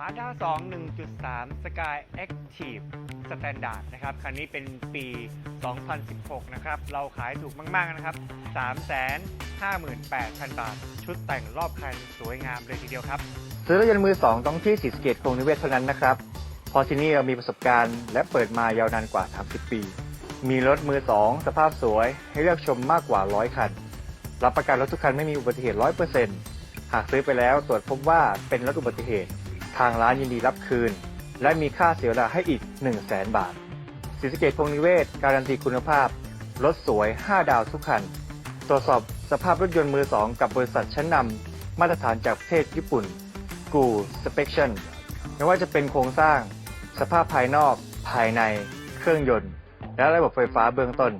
Mazda 2 1.3 Sky Active Standard นะครับ คันนี้เป็นปี 2016 นะครับ เราขายถูกมากๆนะครับ 358,000 บาท ชุดแต่งรอบคันสวยงามเลยทีเดียวครับ ซื้อรถยนต์มือสองต้องที่สีสเกตคงนิเวศเท่านั้นนะครับพราะที่นี่เรามีประสบการณ์และเปิดมายาวนานกว่า 30 ปี มีรถมือสองสภาพสวย ให้เลือกชมมากกว่า 100 คัน รับประกันรถทุกคันไม่มีอุบัติเหตุ 100%หากซื้อไปแล้วตรวจพบว่าเป็นรถอุบัติเหตุ ทางร้านยินดีรับคืน และมีค่าเสียเวลาให้อีก 1 0 0 0 0แบาทสีสเกตคงนิเวศ การันตีคุณภาพ รถสวย 5 ดาวทุกคัน ตรวจสอบสภาพรถยนต์มือสองกับบริษัทชั้นนำมาตรฐานจากประเทศญี่ปุ่นกูสเปคชั่นไม่ว่าจะเป็นโครงสร้าง สภาพภายนอก ภายใน เครื่องยนต์ และระบบไฟฟ้าเบื้องต้น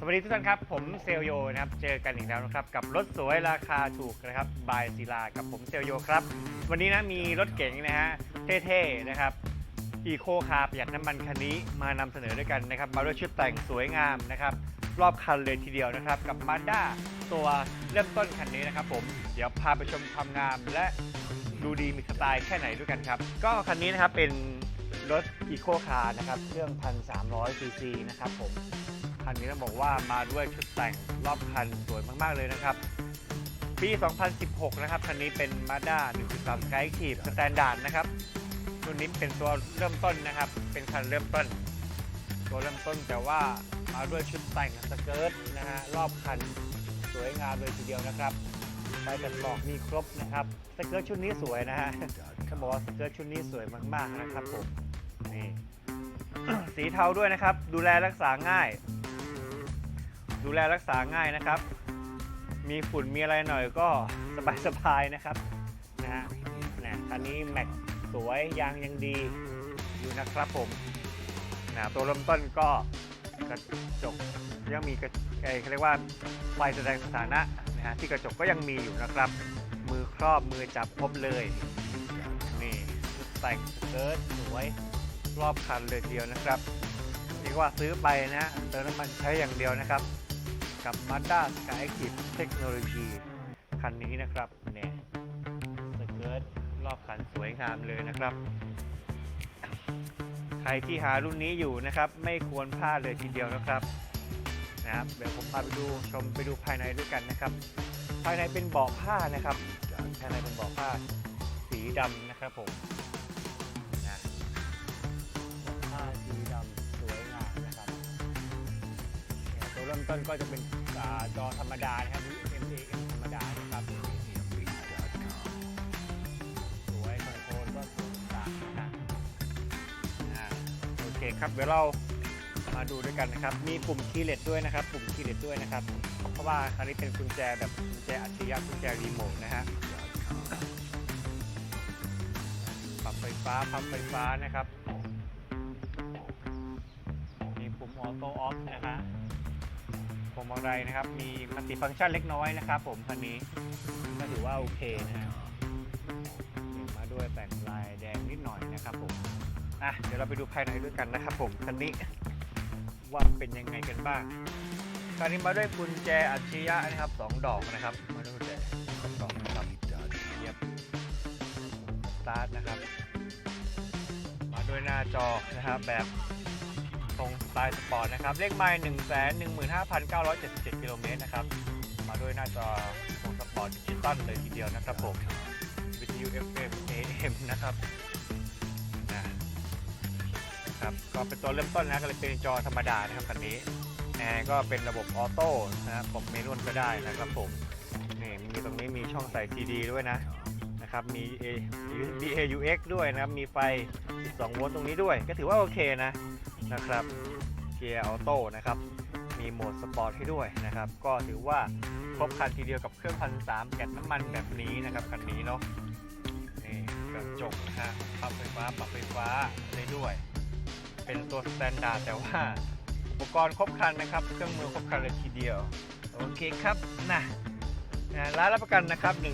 สวัสดีทุกท่านครับ ผมเซลโยนะครับ เจอกันอีกแล้วนะครับ กับรถสวยราคาถูกนะครับบายศิลากับผมเซลโยครับ วันนี้นะมีรถเก๋งนะฮะเท่ๆนะครับอีโคคาร์ประหยัดน้ำมันคันนี้มานำเสนอด้วยกันนะครับมาด้วยชุดแต่งสวยงามนะครับ รอบคันเลยทีเดียวนะครับ กับ Mazda ตัวเริ่มต้นคันนี้นะครับ ผมเดี๋ยวพาไปชมความงาม และดูดีมีสไตล์แค่ไหนด้วยกันครับ ก็คันนี้นะครับเป็นรถอีโคคาร์นะครับเครื่อง 1,300ซีซีนะครับผม คันนี้ต้องบอกว่ามาด้วยชุดแต่งรอบคันสวยมาก ๆ เลยนะครับ ปี 2016 นะครับ คันนี้เป็น Mazda 1.3 Sky Active Standard นะครับรุ่นนี้เป็นตัวเริ่มต้นนะครับ เป็นคันเริ่มต้น ตัวเริ่มต้นแต่ว่ามาด้วยชุดแต่งสเกิร์ตนะฮะรอบคันสวยงามเลยทีเดียวนะครับใบตัดหมอกมีครบนะครับสเกิร์ตชุดนี้สวยนะฮะเขาบอกว่าสเกิร์ตชุดนี้สวยมาก ๆ นะครับผมนี่สีเทาด้วยนะครับ ดูแลรักษาง่าย ดูแลรักษาง่ายนะครับ มีฝุ่นมีอะไรหน่อยก็สบายๆนะครับนะฮะนะคันนี้แม็กสวยยางยังดีอยู่นะครับผมนะตัวเริ่มต้นก็กระจกยังมีกระเอ่อเขาเรียกว่าไฟแสดงสถานะนะฮะที่กระจกก็ยังมีอยู่นะครับ มือครอบมือจับครบเลยนี่ชุดแต่งเกิร์ตสวยรอบคันเลยเดียวนะครับเรียกว่าซื้อไปนะเติมน้ำมันใช้อย่างเดียวนะครับ กับ Mazda Sky Active Technology คันนี้นะครับเนี่ยสเกิร์ตรอบคันสวยงามเลยนะครับ ใครที่หารุ่นนี้อยู่นะครับ ไม่ควรพลาดเลยทีเดียวนะครับนะครับเดี๋ยวผมพาไปดูชมไปดูภายในด้วยกันนะครับ ภายในเป็นเบาะผ้านะครับภายในเป็นเบาะผ้าสีดำนะครับผม เริ่มต้นก็จะเป็นจอธรรมดานะครับ MAM ธรรมดานะครับสวยคอนโทรลก็สวยต่างนะโอเคครับ เดี๋ยวเรามาดูด้วยกันนะครับ มีปุ่มคีย์เลสด้วยนะครับ ปุ่มคีย์เลสด้วยนะครับ เพราะว่าคันนี้เป็นกุญแจแบบกุญแจอัจฉริยะกุญแจรีโมทนะฮะปรับไฟฟ้าพับไฟฟ้านะครับ มีปุ่มออโต้ออฟนะฮะ ปุ่มอะไรนะครับ มีมัลติฟังก์ชันเล็กน้อยนะครับ ผมคันนี้ก็ถือว่าโอเคนะฮะมาด้วยแต่งลายแดงนิดหน่อยนะครับผมอะเดี๋ยวเราไปดูภายในด้วยกันนะครับ ผมคันนี้ว่าเป็นยังไงกันบ้างคันนี้มาด้วยกุญแจอัจฉริยะนะครับสองดอกนะครับมาด้วยกุญแจสองดอกนะครับเยียบสตาร์ทนะครับ มาด้วยหน้าจอนะครับแบบ ทรงสไตล์สปอร์ตนะครับ เลขไมล์1 1 5 9 7 7 กิโลเมตรนะครับ มาด้วยหน้าจอทรงสปอร์ตดิจิตอลเลยทีเดียวนะครับผมวิทยุ FM AM นะครับนะครับ ก็เป็นตัวเริ่มต้นนะก็เลยเป็นจอธรรมดานะครับคันนี้แอร์ก็เป็นระบบออโต้นะครับปรับเมนูนก็ได้นะครับผมนี่มีตรงนี้มีช่องใส่ CD ด้วยนะนะครับมี A B AUX ด้วยนะครับ มีไฟ 12 โวลต์ตรงนี้ด้วย ก็ถือว่าโอเคนะ นะครับเกียร์ออโต้นะครับ มีโหมดสปอร์ตให้ด้วยนะครับ ก็ถือว่าครบคันทีเดียวกับเครื่องพันสามแก๊สน้ำมันแบบนี้นะครับคันนี้เนาะนี่กระจกนะฮะปรับไฟฟ้าปรับไฟฟ้าได้ด้วย เป็นตัวสแตนดาร์ดแต่ว่าอุปกรณ์ครบครันนะครับ เครื่องมือครบครันเลยทีเดียว โอเคครับนะนะร้านรับประกันนะครับ1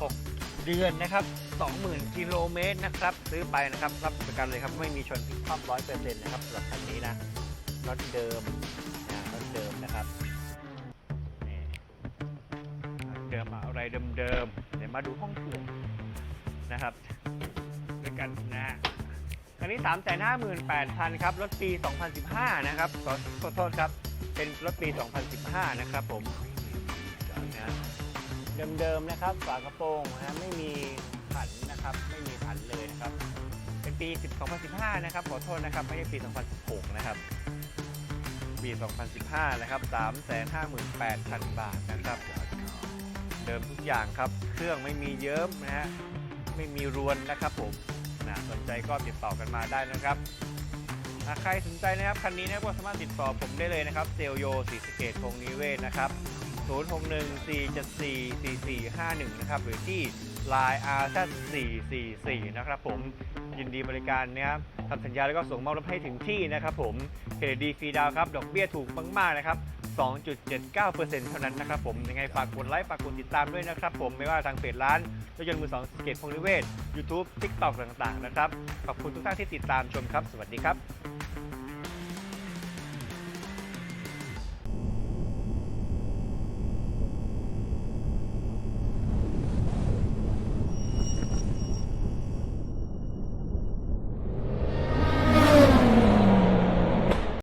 6 เดือนนะครับ 20,000 กิโลเมตรนะครับ ซื้อไปนะครับ รับประกันเลยครับ ไม่มีชนพิกความร้อยเปอร์เซ็นต์นะครับสำหรับคันนี้นะรถเดิมนะรถเดิมนะครับนี่เดิมอะไรเดิมๆเดี๋ยวมาดูห้องเครื่องนะครับด้วยกันนะคันนี้ 3 5 8 0 0 0 ครับรถปี 2015 นะครับขอขอโทษครับ เป็นรถปี 2015 นะครับผมเดิมๆนะครับ ฝากระโปรงนะไม่มี ผันนะครับ ไม่มีผันเลยนะครับ เป็นปี 2015 นะครับ ขอโทษนะครับ ไม่ใช่ปี 2016 นะครับ ปี 2015 นะครับ 358,000 บาทนะครับ เดิมทุกอย่างครับ เครื่องไม่มีเยิ้มนะฮะ ไม่มีรวนนะครับผมนะสนใจก็ติดต่อกันมาได้นะครับใครสนใจนะครับคันนี้นะครับก็สามารถติดต่อผมได้เลยนะครับเซลโยสีสเกตพงนิเวศนะครับ 0614744451 นะครับหรือที่ Line r 444 นะครับผมยินดีบริการนะครับทำสัญญาแล้วก็ส่งมอบรถให้ถึงที่นะครับผมเครดิตดีฟรีดาวครับ ดอกเบี้ยถูกมาก ๆ นะครับ 2.79%เท่านั้นนะครับผมยังไงฝากกดไลค์ฝากกดติดตามด้วยนะครับผมไม่ว่าทางเพจร้านรถยนต์มือสองสเกตพงนิเวศ YouTube TikTok ต่าง ๆ นะครับ ขอบคุณทุกท่านที่ติดตามชมครับ สวัสดีครับ